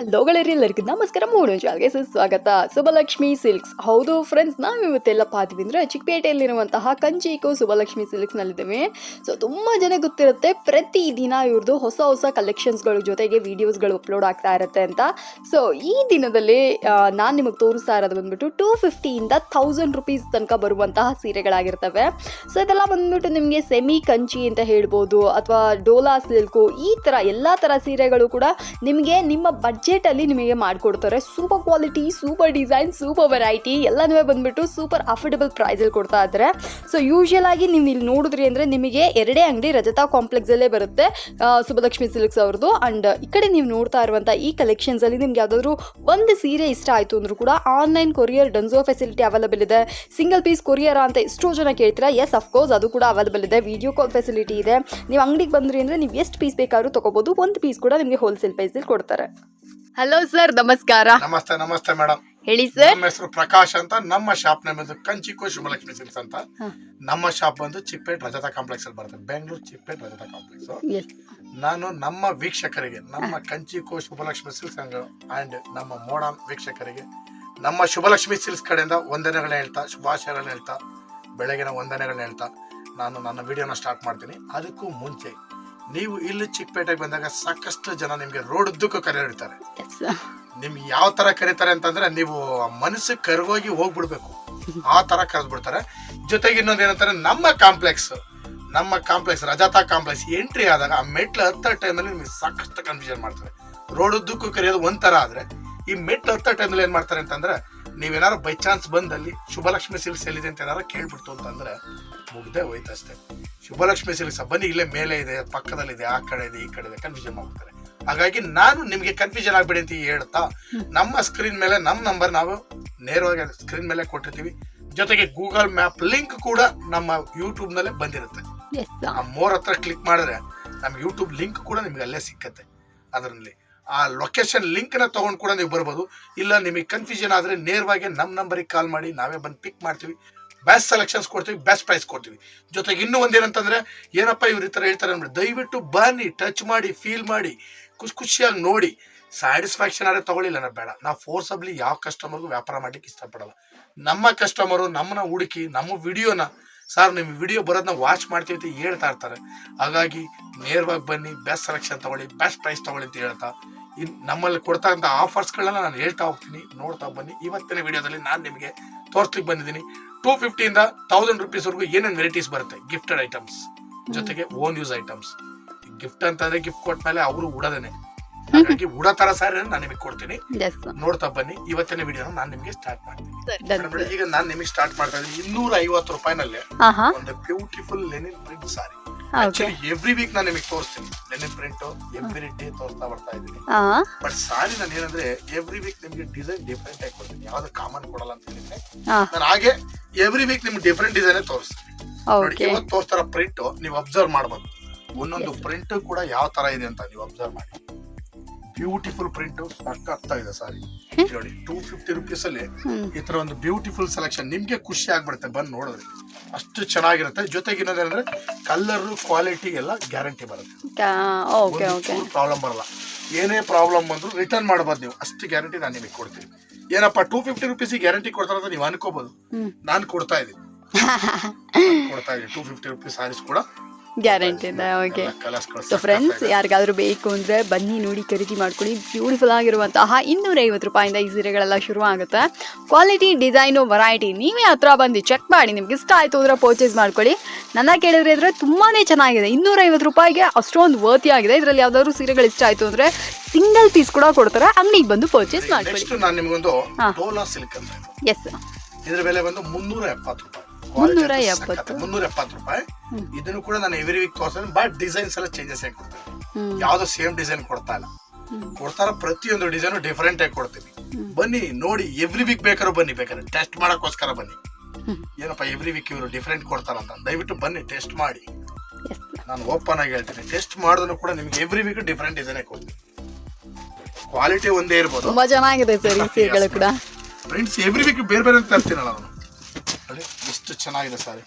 ಹಲೋಗಳರಿ ಎಲ್ಲರಿಗೂ ನಮಸ್ಕಾರ, ಮೂಡು ಚಾಲ್ಗೆ ಸುಸ್ವಾಗತ. ಸುಬಲಕ್ಷ್ಮಿ ಸಿಲ್ಕ್ಸ್. ಹೌದು ಫ್ರೆಂಡ್ಸ್ ನಾವು ಇವತ್ತೆಲ್ಲ ಆದ್ವಿ ಅಂದರೆ ಚಿಕ್ಕಪೇಟೆಯಲ್ಲಿರುವಂತಹ ಕಂಚಿಕೋ ಸುಬಲಕ್ಷ್ಮಿ ಸಿಲ್ಕ್ಸ್ನಲ್ಲಿದ್ದೇವೆ ಸೊ ತುಂಬ ಜನ ಗೊತ್ತಿರುತ್ತೆ, ಪ್ರತಿ ದಿನ ಇವ್ರದ್ದು ಹೊಸ ಹೊಸ ಕಲೆಕ್ಷನ್ಸ್ಗಳ ಜೊತೆಗೆ ವಿಡಿಯೋಸ್ಗಳು ಅಪ್ಲೋಡ್ ಆಗ್ತಾ ಇರುತ್ತೆ ಅಂತ. ಸೊ ಈ ದಿನದಲ್ಲಿ ನಾನು ನಿಮಗೆ ತೋರಿಸ್ತಾ ಇರೋದು ಬಂದ್ಬಿಟ್ಟು ಟೂ ಫಿಫ್ಟಿಯಿಂದ ಥೌಸಂಡ್ ರುಪೀಸ್ ತನಕ ಬರುವಂತಹ ಸೀರೆಗಳಾಗಿರ್ತವೆ. ಸೊ ಇದೆಲ್ಲ ಬಂದ್ಬಿಟ್ಟು ನಿಮಗೆ ಸೆಮಿ ಕಂಚಿ ಅಂತ ಹೇಳ್ಬೋದು, ಅಥವಾ ಡೋಲಾ ಸಿಲ್ಕು, ಈ ಥರ ಎಲ್ಲ ಥರ ಸೀರೆಗಳು ಕೂಡ ನಿಮಗೆ ನಿಮ್ಮ ಬಡ್ಜೆಟಲ್ಲಿ ನಿಮಗೆ ಮಾಡಿಕೊಡ್ತಾರೆ. Super quality super design super variety ಎಲ್ಲನೂ ಬಂದ್ಬಿಟ್ಟು ಸೂಪರ್ ಅಫೋರ್ಡಬಲ್ ಪ್ರೈಸಲ್ಲಿ ಕೊಡ್ತಾ ಇದ್ದಾರೆ. ಸೊ ಯೂಶ್ವಲ್ ಆಗಿ ನೀವು ಇಲ್ಲಿ ನೋಡಿದ್ರಿ ಅಂದರೆ ನಿಮಗೆ ಎರಡೇ ಅಂಗಡಿ ರಜತಾ ಕಾಂಪ್ಲೆಕ್ಸಲ್ಲೇ ಬರುತ್ತೆ ಸುಬ್ಬಲಕ್ಷ್ಮಿ ಸಿಲ್ಕ್ಸ್ ಅವ್ರದ್ದು ಆ್ಯಂಡ್ ಈ ಕಡೆ ನೀವು ನೋಡ್ತಾ ಇರುವಂಥ ಈ ಕಲೆಕ್ಷನ್ಸಲ್ಲಿ ನಿಮ್ಗೆ ಯಾವುದಾದ್ರೂ ಒಂದು ಸೀರೆ ಇಷ್ಟ ಆಯಿತು ಅಂದರೂ ಕೂಡ online courier Dunzo facility available ಇದೆ. ಸಿಂಗಲ್ ಪೀಸ್ ಕೊರಿಯರ್ ಅಂತ ಎಷ್ಟೋ ಜನ ಕೇಳ್ತೀರಾ? ಎಸ್ ಅಫ್ಕೋರ್ಸ್ ಅದು ಕೂಡ ಅವೈಲಬಲ್ ಇದೆ. ವಿಡಿಯೋ ಕಾಲ್ ಫೆಸಿಲಿಟಿ ಇದೆ. ನೀವು ಅಂಗಡಿಗೆ ಬಂದ್ರಿ ಅಂದರೆ ನೀವು ಎಷ್ಟು ಪೀಸ್ ಬೇಕಾದ್ರೂ ತೊಗೋಬೋದು. ಒಂದು ಪೀಸ್ ಕೂಡ ನಿಮಗೆ ಹೋಲ್ಸೇಲ್ ಪ್ರೈಸಲ್ಲಿ ಕೊಡ್ತಾರೆ. ಹಲೋ ಸರ್ ನಮಸ್ಕಾರ. ನಮಸ್ತೆ ನಮಸ್ತೆ ಮೇಡಮ್ ಹೇಳಿ ಸರ್ ನಮ್ಮ ಹೆಸರು ಪ್ರಕಾಶ್ ಅಂತ. ನಮ್ಮ ಶಾಪ್ ನೇಮ್ ಬಂದು ಕಂಚಿಕೋ ಶುಭಲಕ್ಷ್ಮಿ ಸಿಲ್ಸ್ ಅಂತ. ಹ. ನಮ್ಮ ಶಾಪ್ ಬಂದು ಚಿಪ್ಪೇಟ್ ರಜತಾ ಕಾಂಪ್ಲೆಕ್ಸ್ ಅಲ್ಲಿ ಬರುತ್ತೆ. ಬೆಂಗಳೂರು ಚಿಪ್ಪೇಟ್ ರಜತಾ ಕಾಂಪ್ಲೆಕ್ಸ್ ಎಸ್ ನಾನು ನಮ್ಮ ವೀಕ್ಷಕರಿಗೆ ನಮ್ಮ ಕಂಚಿಕೋ ಶುಭಲಕ್ಷ್ಮಿ ಸಿಲ್ಸ್ ಅಂಡ್ ನಮ್ಮ ಮೋಡಮ್ ವೀಕ್ಷಕರಿಗೆ ನಮ್ಮ ಶುಭಲಕ್ಷ್ಮಿ ಸಿಲ್ಸ್ ಕಡೆಯಿಂದ ವಂದನೆಗಳನ್ನ ಹೇಳ್ತಾ ಶುಭಾಶಯಗಳನ್ನ ಹೇಳ್ತಾ ಬೆಳಗಿನ ವಂದನೆಗಳನ್ನ ಹೇಳ್ತಾ ನಾನು ನನ್ನ ವಿಡಿಯೋನ ಸ್ಟಾರ್ಟ್ ಮಾಡ್ತೀನಿ. ಅದಕ್ಕೂ ಮುಂಚೆ ನೀವು ಇಲ್ಲಿ ಚಿಕ್ಕಪೇಟೆಗೆ ಬಂದಾಗ ಸಾಕಷ್ಟು ಜನ ನಿಮಗೆ ರೋಡ್ ಉದ್ದಕ್ಕೂ ಕರೆ ಹಿಡಿತಾರೆ ನಿಮ್ಗೆ ಯಾವ ತರ ಕರೀತಾರೆ ಅಂತಂದ್ರೆ ನೀವು ಮನಸ್ಸು ಕರ್ಗೋಗಿ ಹೋಗ್ಬಿಡ್ಬೇಕು. ಆ ತರ ಕರೆದ್ಬಿಡ್ತಾರೆ. ಜೊತೆಗೆ ಇನ್ನೊಂದು ಏನಂತಾರೆ ನಮ್ಮ ಕಾಂಪ್ಲೆಕ್ಸ್ ನಮ್ಮ ಕಾಂಪ್ಲೆಕ್ಸ್ ರಜಾತಾ ಕಾಂಪ್ಲೆಕ್ಸ್ ಎಂಟ್ರಿ ಆದಾಗ ಆ ಮೆಟ್ಲು ಹತ್ತ ಟೈಮಲ್ಲಿ ನಿಮ್ಗೆ ಸಾಕಷ್ಟು ಕನ್ಫ್ಯೂಷನ್ ಮಾಡ್ತಾರೆ ರೋಡ್ ಉದ್ದಕ್ಕೂ ಕರೆಯೋದು ಒಂಥರ ಆದ್ರೆ ಈ ಮೆಟ್ಲು ಹತ್ತ ಟೈಮಲ್ಲಿ ಏನ್ ಮಾಡ್ತಾರೆ ಅಂತಂದ್ರೆ ನೀವೇನಾರು ಬೈ ಚಾನ್ಸ್ ಬಂದಲ್ಲಿ ಶುಭಲಕ್ಷ್ಮಿ ಸಿಲ್ಸ್ ಎಲ್ಲಿದೆ ಅಂತ ಏನಾರು ಕೇಳ್ಬಿಡ್ತು ಅಂತಂದ್ರೆ ಮುಗ್ದೆ ಹೋಯ್ತು ಅಷ್ಟೇ. ಶುಭಲಕ್ಷ್ಮಿ ಸಿಲ್ಕ್ಸ್ ಬನ್ನಿ ಇಲ್ಲೇ ಮೇಲೆ ಇದೆ ಪಕ್ಕದಲ್ಲಿದೆ ಆ ಕಡೆ ಇದೆ ಈ ಕಡೆ ಇದೆ ಕನ್ಫ್ಯೂಷನ್ ಮಾಡ್ತಾರೆ. ಹಾಗಾಗಿ ನಾನು ನಿಮಗೆ ಕನ್ಫ್ಯೂಷನ್ ಆಗ್ಬೇಡಿ ಅಂತ ಹೇಳ್ತಾ ನಮ್ಮ ಸ್ಕ್ರೀನ್ ಮೇಲೆ ನಮ್ಮ ನಂಬರ್ ನಾವು ನೇರವಾಗಿ ಸ್ಕ್ರೀನ್ ಮೇಲೆ ಕೊಟ್ಟಿರ್ತೀವಿ. ಜೊತೆಗೆ ಗೂಗಲ್ ಮ್ಯಾಪ್ ಲಿಂಕ್ ಕೂಡ ನಮ್ಮ ಯೂಟ್ಯೂಬ್ ನಲ್ಲೇ ಬಂದಿರುತ್ತೆ. ಆ ಮೋರ್ ಹತ್ರ ಕ್ಲಿಕ್ ಮಾಡಿದ್ರೆ ನಮ್ಮ ಯೂಟ್ಯೂಬ್ ಲಿಂಕ್ ಕೂಡ ನಿಮ್ಗೆ ಅಲ್ಲೇ ಸಿಕ್ಕತ್ತೆ ಅದರಲ್ಲಿ. ಆ ಲೊಕೇಶನ್ ಲಿಂಕ್ನ ತಗೊಂಡು ಕೂಡ ನೀವು ಬರ್ಬೋದು. ಇಲ್ಲ ನಿಮಗೆ ಕನ್ಫ್ಯೂಷನ್ ಆದ್ರೆ ನೇರವಾಗಿ ನಮ್ಮ ನಂಬರಿಗೆ ಕಾಲ್ ಮಾಡಿ ನಾವೇ ಬಂದು ಪಿಕ್ ಮಾಡ್ತೀವಿ. ಬೆಸ್ಟ್ ಸೆಲೆಕ್ಷನ್ಸ್ ಕೊಡ್ತೀವಿ ಬೆಸ್ಟ್ ಪ್ರೈಸ್ ಕೊಡ್ತೀವಿ. ಜೊತೆಗೆ ಇನ್ನೂ ಒಂದೇನಂತಂದ್ರೆ, ಏನಪ್ಪ ಇವ್ರ ಈ ಥರ ಹೇಳ್ತಾರೆ ಅಂದ್ರೆ ದಯವಿಟ್ಟು ಬನ್ನಿ ಟಚ್ ಮಾಡಿ ಫೀಲ್ ಮಾಡಿ, ಖುಷಿ ಖುಷಿಯಾಗಿ ನೋಡಿ. ಸ್ಯಾಟಿಸ್ಫ್ಯಾಕ್ಷನ್ ಆದರೆ ತೊಗೊಳ್ಳಿಲ್ಲ ನಾ ಬೇಡ. ನಾವು ಫೋರ್ಸಬ್ಲಿ ಯಾವ ಕಸ್ಟಮರ್ಗೂ ವ್ಯಾಪಾರ ಮಾಡ್ಲಿಕ್ಕೆ ಇಷ್ಟಪಡಲ್ಲ. ನಮ್ಮ ಕಸ್ಟಮರು ನಮ್ಮನ್ನ ಹುಡುಕಿ, ನಮ್ಮ ವಿಡಿಯೋನ ಸರ್ ನಿಮ್ಮ ವಿಡಿಯೋ ಬರೋದನ್ನ ವಾಚ್ ಮಾಡ್ತೀವಿ ಅಂತ ಹೇಳ್ತಾ ಇರ್ತಾರೆ. ಹಾಗಾಗಿ ನೇರವಾಗಿ ಬನ್ನಿ ಬೆಸ್ಟ್ ಸೆಲೆಕ್ಷನ್ ತಗೊಳ್ಳಿ ಬೆಸ್ಟ್ ಪ್ರೈಸ್ ತಗೊಳ್ಳಿ ಅಂತ ಹೇಳ್ತಾ. ಇನ್ ನಮ್ಮಲ್ಲಿ ಕೊಡ್ತಕ್ಕಂಥ ಆಫರ್ಸ್ಗಳನ್ನ ನಾನು ಹೇಳ್ತಾ ಹೋಗ್ತೀನಿ. ನೋಡ್ತಾ ಬನ್ನಿ. ಇವತ್ತಿನ ವಿಡಿಯೋದಲ್ಲಿ ನಾನು ನಿಮಗೆ ತೋರಿಸ್ಲಿಕ್ಕೆ ಬಂದಿದ್ದೀನಿ. ಟೂ ಫಿಫ್ಟಿಯಿಂದ ತೌಸಂಡ್ ರುಪೀಸ್ವರೆಗೂ ಏನೇನು ವೆರೈಟೀಸ್ ಬರುತ್ತೆ? ಗಿಫ್ಟೆಡ್ ಐಟಮ್ಸ್ ಜೊತೆಗೆ ಓನ್ ಯೂಸ್ ಐಟಮ್ಸ್ ಗಿಫ್ಟ್ ಅಂತಂದ್ರೆ ಗಿಫ್ಟ್ ಕೊಟ್ಮೇಲೆ ಅವರು ಉಡದೇನೆ. ಹಾಗಾಗಿ ಉಡ ತರ ಸಾರಿ ನಾನು ನಿಮಗೆ ಕೊಡ್ತೀನಿ. ನೋಡ್ತಾ ಬನ್ನಿ. ಇವತ್ತಿನ ವಿಡಿಯೋನ ನಾನು ನಿಮಗೆ ಸ್ಟಾರ್ಟ್ ಮಾಡ್ತೀನಿ. ಈಗ ನಾನು ನಿಮಗೆ ಸ್ಟಾರ್ಟ್ ಮಾಡ್ತಾ ಇದ್ದೀನಿ. ಇನ್ನೂರ ಐವತ್ತು ರೂಪಾಯಿನಲ್ಲಿ ಒಂದು beautiful linen print sari okay actually every week ನಾನು ನಿಮಗೆ ತೋರಿಸ್ತೀನಿ. ಲೆನಿನ್ ಪ್ರಿಂಟ್ ಎವ್ರಿ ಡೇ ತೋರಿಸ್ತಾ ಬರ್ತಾ ಇದ್ದೀನಿ. ಹಾಂ. ಬಟ್ ಸಾರಿ ನಾನು ಏನಂದ್ರೆ ಎವ್ರಿ ವೀಕ್ ನಿಮಗೆ ಡಿಸೈನ್ ಡಿಫ್ರೆಂಟ್ ಆಗಿ ಕೊಡ್ತೀನಿ. ಯಾವ್ದು ಕಾಮನ್ ಕೊಡಲ್ಲ ಅಂತ ಹೇಳಿದ್ರೆ. ನಾನು ಹಾಗೆ ಎವ್ರಿ ವೀಕ್ ನಿಮ್ಗೆ ಡಿಫ್ರೆಂಟ್ ಡಿಸೈನ್ ತೋರಿಸ್ತೀನಿ. ನೋಡಿ ಓಕೆ ಇವತ್ತು ತೋರಿಸ್ತಾರ ಪ್ರಿಂಟ್ ನೀವು ಅಬ್ಸರ್ವ್ ಮಾಡ್ಬೋದು. ಒಂದೊಂದು ಪ್ರಿಂಟ್ ಕೂಡ ಯಾವ ತರ ಇದೆ ಅಂತ ನೀವು ಅಬ್ಸರ್ವ್ ಮಾಡಿ. ಬ್ಯೂಟಿಫುಲ್ ಪ್ರಿಂಟ್ ಸಖತ್ತ ಇದೆ ಸಾರಿ ನೋಡಿ ಟೂ ಫಿಫ್ಟಿ ರುಪೀಸ್ ಅಲ್ಲಿ ಈ ತರ ಒಂದು ಬ್ಯೂಟಿಫುಲ್ ಸೆಲೆಕ್ಷನ್ ನಿಮ್ಗೆ ಖುಷಿ ಆಗ್ಬಿಡುತ್ತೆ ಬಂದು ನೋಡಿದ್ರೆ ಅಷ್ಟು ಚೆನ್ನಾಗಿರುತ್ತೆ. ಜೊತೆಗೆ ಇನ್ನೊಂದೇನಂದ್ರೆ ಕಲರ್ ಕ್ವಾಲಿಟಿ ಎಲ್ಲ ಗ್ಯಾರಂಟಿ ಬರುತ್ತೆ. ಪ್ರಾಬ್ಲಮ್ ಬರಲ್ಲ. ಏನೇ ಪ್ರಾಬ್ಲಮ್ ಬಂದ್ರು ರಿಟರ್ನ್ ಮಾಡಬಾರ್ದು ನೀವು. ಅಷ್ಟು ಗ್ಯಾರಂಟಿ ನಾನು ನಿಮಗೆ ಕೊಡ್ತೀನಿ. ಏನಪ್ಪ ಟೂ ಫಿಫ್ಟಿ ರುಪೀಸ್ ಗ್ಯಾರಂಟಿ ಕೊಡ್ತಾರ ನೀವು ಅನ್ಕೋಬಹುದು ನಾನು ಕೊಡ್ತಾ ಇದ್ದೀನಿ. ಕೊಡ್ತಾ ಇದ್ದೀನಿ. ಟೂ ಫಿಫ್ಟಿ ರುಪೀಸ್ ಸಾರೀಸ್ ಕೂಡ. ಗ್ಯಾರಂಟಿ ಇದೆ ಓಕೆ ಸೊ ಫ್ರೆಂಡ್ಸ್ ಯಾರಿಗಾದ್ರೂ ಬೇಕು ಅಂದರೆ ಬನ್ನಿ ನೋಡಿ ಖರೀದಿ ಮಾಡ್ಕೊಳ್ಳಿ. ಬ್ಯೂಟಿಫುಲ್ ಆಗಿರುವಂತಹ ಇನ್ನೂರೈವತ್ತು ರೂಪಾಯಿಂದ ಈ ಸೀರೆಗಳೆಲ್ಲ ಶುರು ಆಗುತ್ತೆ. ಕ್ವಾಲಿಟಿ ಡಿಸೈನು ವೆರೈಟಿ ನೀವೇ ಹತ್ರ ಬಂದು ಚೆಕ್ ಮಾಡಿ ನಿಮ್ಗೆ ಇಷ್ಟ ಆಯಿತು ಅಂದರೆ ಪರ್ಚೇಸ್ ಮಾಡ್ಕೊಳ್ಳಿ. ನನ್ನ ಕೇಳಿದ್ರೆ ಇದ್ರೆ ತುಂಬಾ ಚೆನ್ನಾಗಿದೆ. ಇನ್ನೂರೈವತ್ತು ರೂಪಾಯಿಗೆ ಅಷ್ಟೊಂದು ವರ್ತಿ ಆಗಿದೆ. ಇದರಲ್ಲಿ ಯಾವ್ದಾದ್ರು ಸೀರೆಗಳು ಇಷ್ಟ ಆಯಿತು ಅಂದರೆ ಸಿಂಗಲ್ ಪೀಸ್ ಕೂಡ ಕೊಡ್ತಾರೆ. ಅಂಗಡಿಗೆ ಬಂದು ಪರ್ಚೇಸ್ ಮಾಡ್ಕೊಳ್ಳಿ. ಎಸ್ ಇದ್ರ ಬೆಲೆ ಬಂದು ಮುನ್ನೂರ ಎಪ್ಪತ್ತು ರೂಪಾಯಿ. ಮುನ್ನೂರ ಎಪ್ಪತ್ತು. ಮುನ್ನೂರ ಎಪ್ಪತ್ತು ರೂಪಾಯಿ. ಇದನ್ನು ಕೂಡ ನಾನು ಎವ್ರಿ ವೀಕ್ ತೋರಿಸ್ತೇನೆ ಬಟ್ ಡಿಸೈನ್ಸ್ ಎಲ್ಲ ಚೇಂಜಸ್ ಆಗಿ ಕೊಡ್ತೀನಿ ಯಾವ್ದು ಸೇಮ್ ಡಿಸೈನ್ ಕೊಡ್ತಾ ಇಲ್ಲ. ಕೊಡ್ತಾರ ಪ್ರತಿಯೊಂದು ಡಿಸೈನು ಡಿಫರೆಂಟ್ ಆಗಿ ಕೊಡ್ತೀನಿ. ಬನ್ನಿ ನೋಡಿ ಎವ್ರಿ ವೀಕ್ ಬೇಕಾದ್ರೂ ಬನ್ನಿ ಬೇಕಾದ್ರೆ ಟೆಸ್ಟ್ ಮಾಡೋಕ್ಕೋಸ್ಕರ ಬನ್ನಿ. ಏನಪ್ಪ ಎವ್ರಿ ವೀಕ್ ಇವರು ಡಿಫರೆಂಟ್ ಕೊಡ್ತಾರಂತ? ದಯವಿಟ್ಟು ಬನ್ನಿ ಟೆಸ್ಟ್ ಮಾಡಿ. ನಾನು ಓಪನ್ ಆಗಿ ಹೇಳ್ತೀನಿ. ಟೆಸ್ಟ್ ಮಾಡಿದ್ರು ಕೂಡ ನಿಮ್ಗೆ ಎವ್ರಿ ವೀಕ್ ಡಿಫರೆಂಟ್ ಡಿಸೈನ್ ಕೊಡ್ತೀನಿ. ಕ್ವಾಲಿಟಿ ಒಂದೇ ಇರ್ಬೋದು. ತುಂಬಾ ಚೆನ್ನಾಗಿದೆ ಸರ್ ಈ ಸೀರೆಗಳು ಕೂಡ. ಫ್ರೆಂಡ್ಸ್ ಎವ್ರಿ ವೀಕ್ ಬೇರೆ ಬೇರೆ ತರ್ತೀನಲ್ಲ ನಾನು ಎಷ್ಟು ಚೆನ್ನಾಗಿದೆ ಸಾರಿ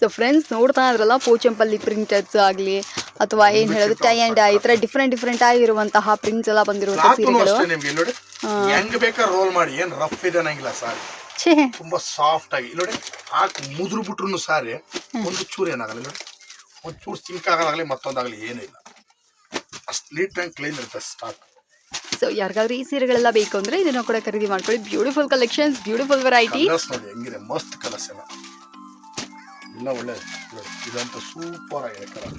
ಸೊ ಫ್ರೆಂಡ್ಸ್ ನೋಡ್ತಾ ಇದ್ರಲ್ಲ ಪೋಚಂಪಲ್ಲಿ ಪ್ರಿಂಟರ್ಸ್ ಆಗಲಿ ಅಥವಾ ಏನು ಹೇಳೋದು ಟೈ ಆ್ಯಂಡ್ ಈ ಥರ ಡಿಫ್ರೆಂಟ್ ಡಿಫ್ರೆಂಟ್ ಆಗಿರುವಂತಹ ಪ್ರಿಂಟ್ಸ್ ಎಲ್ಲ ಬಂದಿರುವಂಥ ಸೀರೆಗಳು. ಅಷ್ಟೇ ನಿಮ್ಗೆ ನೋಡಿ. ಹೆಂಗ್ ಬೇಕಾದ್ರೆ ರೋಲ್ ಮಾಡಿ ಏನು ರಫ್ ಇದೆ ಅನ್ನಂಗಿಲ್ಲ ಸಾರಿ ಛೇ. ತುಂಬಾ ಸಾಫ್ಟ್ ಆಗಿ ನೋಡಿ ಹಾಕಿ ಮುದ್ರು ಬಿಟ್ರು ಸಾರಿ ಒಂದು ಚೂರು ಏನಾಗಲ್ಲ ನೋಡಿ. ಒಂದು ಚೂರು ಸಿಂಕ್ ಆಗೋದಾಗ್ಲಿ ಮತ್ತೊಂದಾಗಲಿ ಏನೂ ಇಲ್ಲ. ಅಷ್ಟು ನೀಟ್ ಆ್ಯಂಡ್ ಕ್ಲೀನ್ ಇರುತ್ತೆ ಸ್ಟಾಕ್ ಸೊ ಯಾರಿಗಾದ್ರೂ ಈ ಸೀರೆಗಳೆಲ್ಲ ಬೇಕು ಅಂದ್ರೆ ಇದನ್ನು ಕೂಡ ಖರೀದಿ ಮಾಡ್ಕೊಳ್ಳಿ. ಬ್ಯೂಟಿಫುಲ್ ಕಲೆಕ್ಷನ್ಸ್ ಬ್ಯೂಟಿಫುಲ್ ವೆರೈಟಿ ಹೆಂಗಿದೆ? ಮಸ್ತ್ ಕಲರ್ಸ್ ಎಲ್ಲ. ಎಲ್ಲ ಒಳ್ಳೆ ಇದಂತೂ ಸೂಪರ್ ಆಗಿದೆ ಕಲರ್